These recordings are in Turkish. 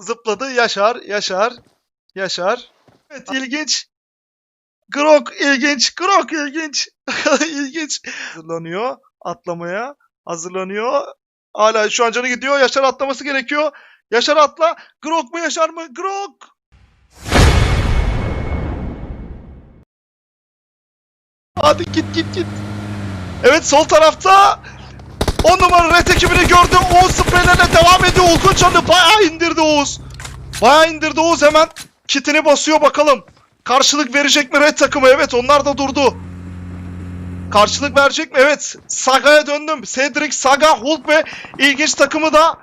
zıpladı. Yaşar, Yaşar, Yaşar. Evet ilginç. Grok ilginç, Grok ilginç. ilginç. Hazırlanıyor atlamaya. Hazırlanıyor. Hala şu an canı gidiyor. Yaşar atlaması gerekiyor. Yaşar atla. Grok mu Yaşar mı? Grok. Hadi git git git. Evet sol tarafta 10 numara red ekibini gördü. Oğuz spreylerine devam ediyor. Ulkun canını bayağı indirdi Oğuz. Bayağı indirdi Oğuz hemen. Kitini basıyor bakalım. Karşılık verecek mi red takımı? Evet onlar da durdu. Karşılık verecek mi? Evet. Saga'ya döndüm. Cedric, Saga, Hulk ve ilginç takımı da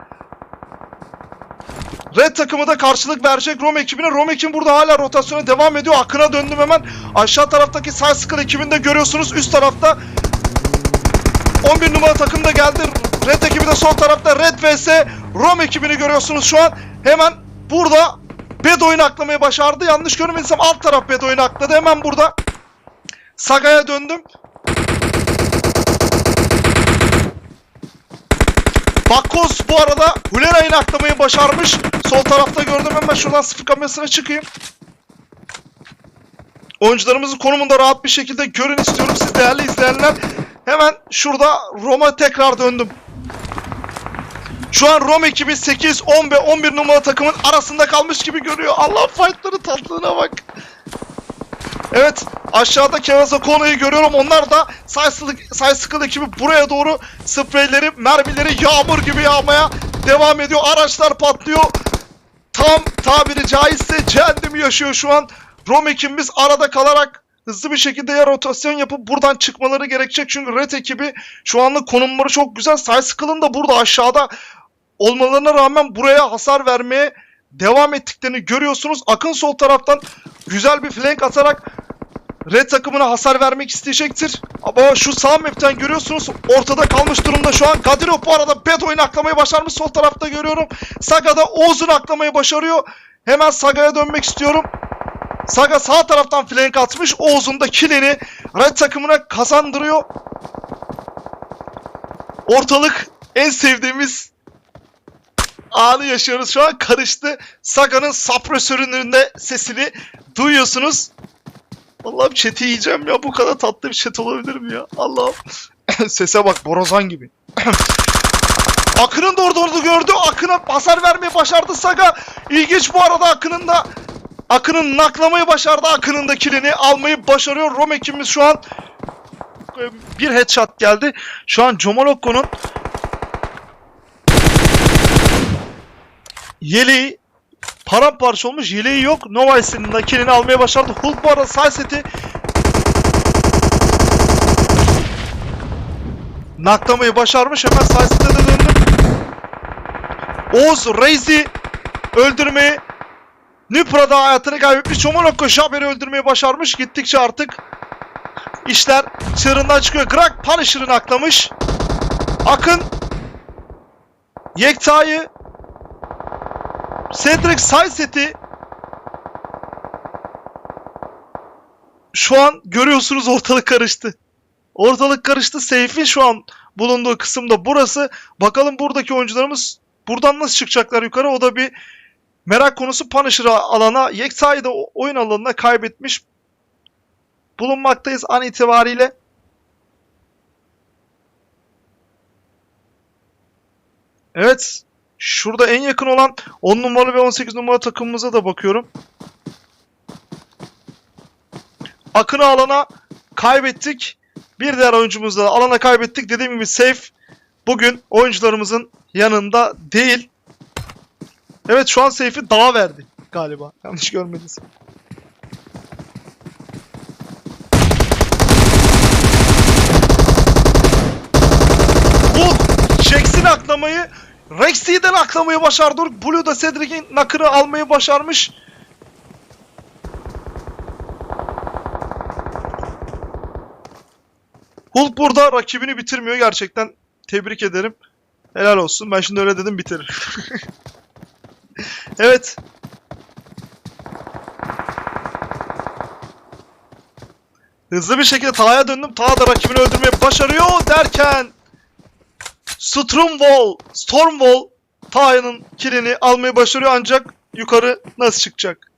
Red takımı da karşılık verecek Rom ekibine. Rom ekibin burada hala rotasyona devam ediyor. Akın'a döndüm hemen. Aşağı taraftaki Cycle ekibini de görüyorsunuz. Üst tarafta 11 numara takım da geldi. Red ekibi de sol tarafta. Red vs Rom ekibini görüyorsunuz şu an. Hemen burada Bedo'yu aklamayı başardı. Yanlış görmediysem alt taraf Bedo'yu akladı. Hemen burada Saga'ya döndüm. Bakkos bu arada Hulera'yı aklamayı başarmış. Sol tarafta gördüm hemen şuradan sıfır kamerasına çıkayım. Oyuncularımızın konumunda rahat bir şekilde görün istiyorum siz değerli izleyenler. Hemen şurada Roma tekrar döndüm. Şu an Rom ekibi 8, 10 ve 11 numara takımın arasında kalmış gibi görüyor. Allah fightları tatlılığına bak. Evet aşağıda Kevaza Kono'yu görüyorum. Onlar da Cycle ekibi buraya doğru spreyleri, mermileri yağmur gibi yağmaya devam ediyor. Araçlar patlıyor. Tam tabiri caizse cehennemi yaşıyor şu an. Rom ekibimiz arada kalarak hızlı bir şekilde ya rotasyon yapıp buradan çıkmaları gerekecek. Çünkü Red ekibi şu anlık konumları çok güzel. Cycle'ın da burada aşağıda olmalarına rağmen buraya hasar vermeye devam ettiklerini görüyorsunuz. Akın sol taraftan güzel bir flank atarak Red takımına hasar vermek isteyecektir. Ama şu sağ map'ten görüyorsunuz ortada kalmış durumda şu an. Kadirov bu arada bad oyunu aklamayı başarmış. Sol tarafta görüyorum. Saga da Oğuz'un aklamayı başarıyor. Hemen Saga'ya dönmek istiyorum. Saga sağ taraftan flank atmış. Oğuz'un da killini Red takımına kazandırıyor. Ortalık en sevdiğimiz anı yaşıyoruz şu an. Karıştı. Saga'nın sapresörünün de sesini duyuyorsunuz. Allah'ım chat'i yiyeceğim ya. Bu kadar tatlı bir chat olabilir mi ya? Allah'ım. Sese bak borazan gibi. Akın'ın da orada orada gördü. Akın'a hasar vermeyi başardı Saga. İlginç bu arada Akın'ın da Akın'ın naklamayı başardı. Akın'ın da kilini almayı başarıyor. Rom ekibimiz şu an e, bir headshot geldi. Şu an Comolokko'nun yeleği paramparça olmuş. Yeleği yok. Novice'nin de kilini almaya başardı. Hulk bu arada seti naklamayı başarmış. Hemen side sete de döndüm. Oğuz Reis'i öldürmeyi Nüpra'da hayatını kaybetmiş. Çomolokko Jaber'i öldürmeyi başarmış. Gittikçe artık işler çığırından çıkıyor. Greg Punisher'ını aklamış. Akın Yekta'yı Cedric Sayset'i şu an görüyorsunuz ortalık karıştı. Ortalık karıştı. Seyf'in şu an bulunduğu kısımda burası. Bakalım buradaki oyuncularımız buradan nasıl çıkacaklar yukarı. O da bir merak konusu Punisher alana. Yekta'yı da oyun alanına kaybetmiş bulunmaktayız an itibariyle. Evet. Şurada en yakın olan 10 numara ve 18 numara takımımıza da bakıyorum. Akın'ı alana kaybettik. Bir diğer oyuncumuzu da alana kaybettik. Dediğim gibi safe bugün oyuncularımızın yanında değil. Evet şu an safe'i dağa verdi galiba. Yanlış görmediniz. Hulk Jax'in aklamayı Rexy'den aklamayı başardı. Blue da Cedric'in nakını almayı başarmış. Hulk burada rakibini bitirmiyor gerçekten. Tebrik ederim. Helal olsun. Ben şimdi öyle dedim bitirir. evet. Hızlı bir şekilde Taha'ya döndüm. Taha da rakibini öldürmeyi başarıyor derken Stormwall, Stormwall Taha'nın kilini almayı başarıyor ancak yukarı nasıl çıkacak?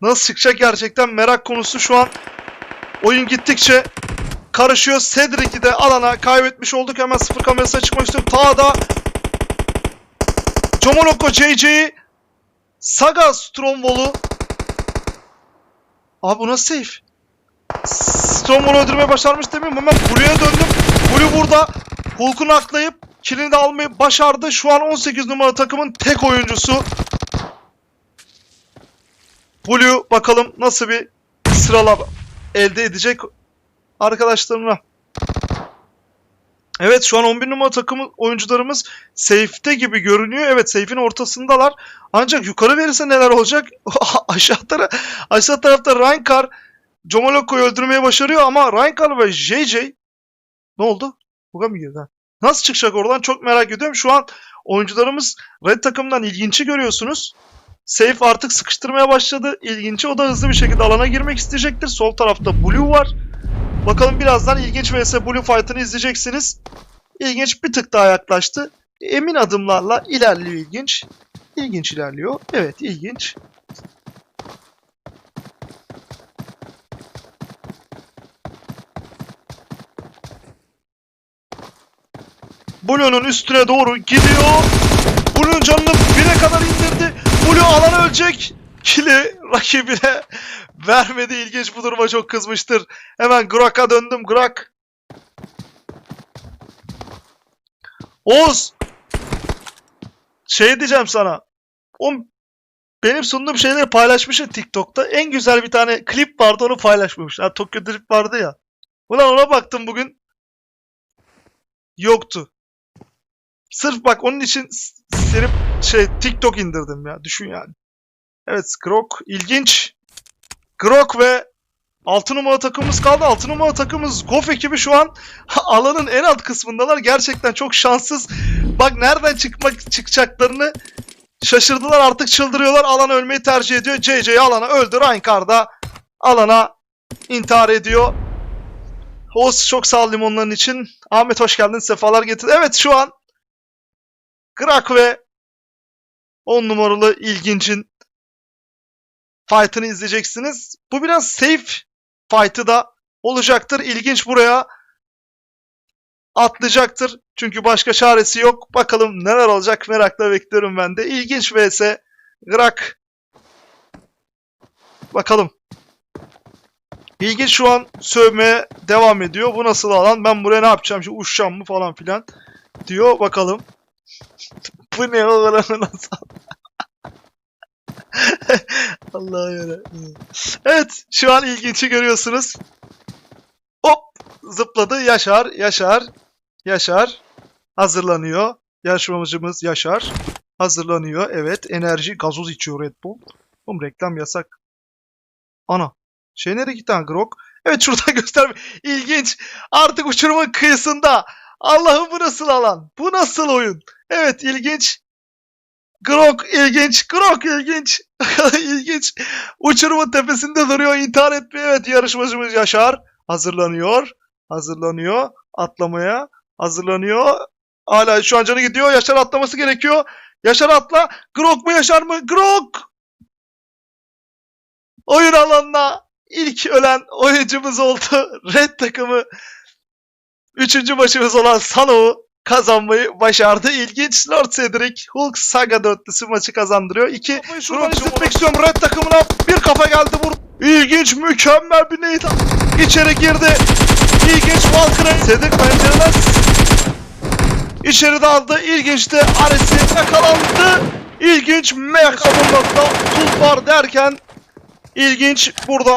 Nasıl çıkacak gerçekten merak konusu şu an. Oyun gittikçe karışıyor. Cedric'i de alana kaybetmiş olduk. Hemen sıfır kamerasına çıkmak istiyorum. Ta da Comoloko JJ'yi Saga Stromwall'u Abi bu nasıl safe? Stromwall'u öldürmeyi başarmış demeyeyim hemen Blue'ya döndüm. Blue burada Hulk'un aklayıp kilini de almayı başardı. Şu an 18 numara takımın tek oyuncusu. Blue bakalım nasıl bir sıralama elde edecek arkadaşlarına. Evet şu an 11 numara takımı oyuncularımız safe'te gibi görünüyor. Evet safe'in ortasındalar. Ancak yukarı verirse neler olacak? aşağı, tara aşağı tarafta Reinkar Jomoloko'yu öldürmeye başarıyor ama Reinkar ve JJ ne oldu? Buga mı girdi? Nasıl çıkacak oradan çok merak ediyorum. Şu an oyuncularımız Red takımdan ilginci görüyorsunuz. Safe artık sıkıştırmaya başladı. İlginci o da hızlı bir şekilde alana girmek isteyecektir. Sol tarafta Blue var. Bakalım birazdan ilginç vs Blue Fight'ını izleyeceksiniz. İlginç bir tık daha yaklaştı. Emin adımlarla ilerliyor ilginç. İlginç ilerliyor. Evet ilginç. Blue'nun üstüne doğru gidiyor. Blue'un canını bire kadar indirdi. Blue alana ölecek. Kili rakibine vermedi. İlginç bu duruma çok kızmıştır. Hemen Grak'a döndüm. Grak. Oğuz. Şey diyeceğim sana. O benim sunduğum şeyleri paylaşmışsın TikTok'ta. En güzel bir tane klip vardı onu paylaşmamış. Ha Tokyo Drift vardı ya. Ulan ona baktım bugün. Yoktu. Sırf bak onun için s- silip şey TikTok indirdim ya. Düşün yani. Evet Grok ilginç. Grok ve 6 numara takımımız kaldı. 6 numara takımımız Gof ekibi şu an alanın en alt kısmındalar. Gerçekten çok şanssız. Bak nereden çıkmak çıkacaklarını şaşırdılar artık çıldırıyorlar. Alana ölmeyi tercih ediyor. JJ alana öldü. Reinkar alana intihar ediyor. Oğuz çok sağ limonların için. Ahmet hoş geldin. Sefalar getirdin. Evet şu an Grak ve 10 numaralı ilgincin fight'ını izleyeceksiniz. Bu biraz safe fight'ı da olacaktır. İlginç buraya atlayacaktır. Çünkü başka çaresi yok. Bakalım neler olacak merakla bekliyorum ben de. İlginç vs Grak. Bakalım. İlginç şu an sövmeye devam ediyor. Bu nasıl alan? Ben buraya ne yapacağım? Şimdi uçacağım mı falan filan diyor. Bakalım. Bu ne oğlum? Allah'a göre. Evet, şu an ilginçi görüyorsunuz. Hop, zıpladı. Yaşar, Yaşar, Yaşar. Hazırlanıyor. Yarışmacımız Yaşar. Hazırlanıyor. Evet, enerji, gazoz içiyor Red Bull. Oğlum reklam yasak. Ana. Şey nereye gitti Grok? Evet şuradan göster. İlginç. Artık uçurumun kıyısında. Allah'ım bu nasıl alan? Bu nasıl oyun? Evet ilginç. Grok ilginç. Grok ilginç. ilginç. Uçurumun tepesinde duruyor. intihar etmeye. Evet yarışmacımız Yaşar. Hazırlanıyor. Hazırlanıyor. Atlamaya. Hazırlanıyor. Hala şu an canı gidiyor. Yaşar atlaması gerekiyor. Yaşar atla. Grok mu Yaşar mı? Grok! Oyun alanına ilk ölen oyuncumuz oldu. Red takımı Üçüncü maçımız olan Sano'u kazanmayı başardı. İlginç Lord Cedric Hulk Saga dörtlüsü maçı kazandırıyor. İki şuradan izletmek istiyorum. Red takımına bir kafa geldi. Vur. İlginç mükemmel bir neydi. İçeri girdi. İlginç Valkyrie. Cedric pencereden içeri daldı. İlginç de Ares'i yakalandı. İlginç Mech nokta Tulpar derken İlginç burada